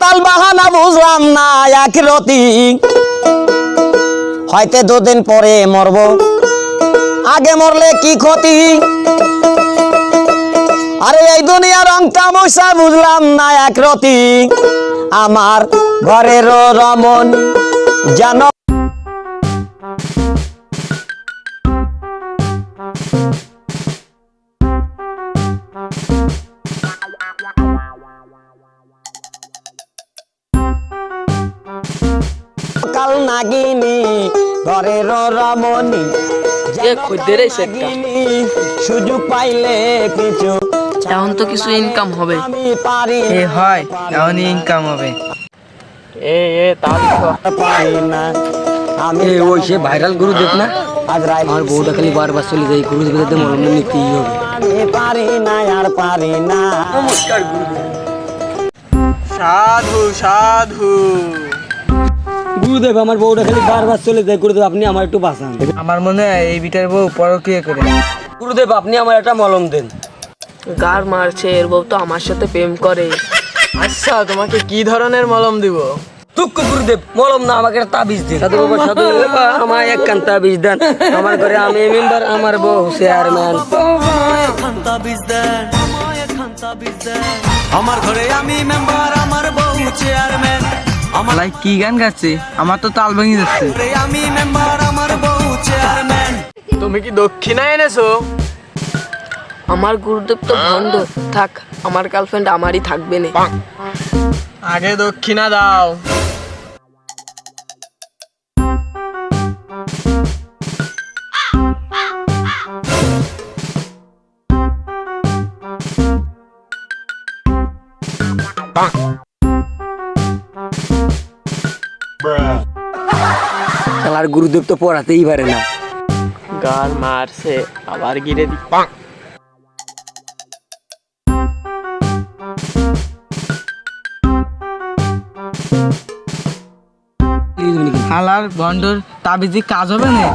তাল বাহানা বুঝলাম না, এক রতি। হয়তো দুদিন পরে মরব, আগে মরলে কি ক্ষতি? আরে এই দুনিয়া রংটা মশা বুঝলাম না, এক রতি। আমার ঘরেরও রমন যেন কাল নাগিনী ঘরের রমণী সুযোগ পাইলে কিছু এখন তো কিছু ইনকাম হবে। এ হয় এমনই ইনকাম হবে। এ এ তাড়াতাড়ি পারি না। আমি ওই সে ভাইরাল গুরুদেব না। আজ রাত আমার বউটা খালি বারবার চলে যায় গুরু গুরুদেবের মরণ নিতেই হবে। আমি পারি না আর পারি না। নমস্কার গুরু সাধু সাধু। গুরুদেব আমার বউটা খালি বারবার চলে যায়। গুরুদেব আপনি আমার একটু বাঁচান। আমার মনে হয় এই বিটার বউ পরকীয় করে। গুরুদেব আপনি আমার একটা মলম দেন। গার মারছে এর বউ তো আমার সাথে প্রেম করে। আচ্ছা তোমাকে কি ধরনের মলম দিব? তুক গুরুদেব মলম না আমাকে একটা তাবিজ দিন। সাধু বাবা সাধু বাবা। আমার এক কান তাবিজ দেন। আমার ঘরে আমি মেম্বার আমার বউ চেয়ারম্যান। আমার ঘরে আমি মেম্বার আমার বউ চেয়ারম্যান। লাই কি গান গাচ্ছে? আমার তো তাল ভেঙে যাচ্ছে। আমি মেম্বার আমার বউ চেয়ারম্যান তুমি কি দক্ষিণা এনেছো? আমার গুরুদেব তো ভণ্ড থাক আমার গার্লফ্রেন্ড আমারই থাকবে না। আগে দক্ষিণা দাও। খেলার গুরুদেব তো পড়াতেই পারে না। গার মারছে আবার গিরে দি হালার বন্ডর তাবিজি কাজ হবে না।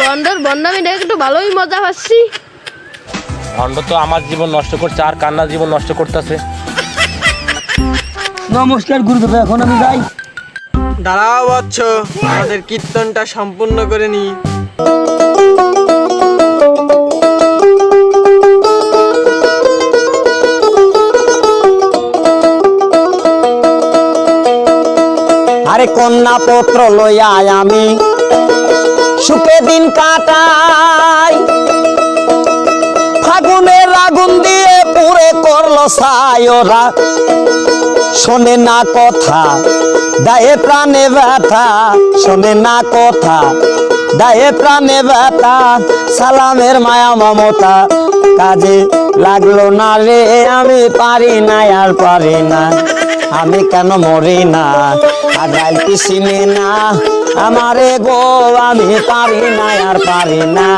বন্ডর বন্ডামি দেখে একটু ভালোই মজা পাচ্ছি। ভণ্ড তো আমার জীবন নষ্ট করছে আর কান্নার জীবন নষ্ট করতেছে। নমস্কার গুরুদেব এখন আমি যাই। দাঁড়াও বচ্চ আমাদের কীর্তনটা সম্পূর্ণ করে নি আরে কন্যা পত্র লইয়া আমি, সুখে দিন কাটাই। ফাগুনের আগুন দিয়ে পুরে করল সায়রা শোনে না কথা, দায়ে প্রাণে ব্যথা। শোনে না কথা, দায়ে প্রাণে ব্যথা, সালামের মায়া মমতা। কাজে লাগল না রে, আমি পারি না, আর পারি না। আমি কেন মরি না? আগাল পিছিনে না, আমারে গো আমি পারি না, আর পারি না।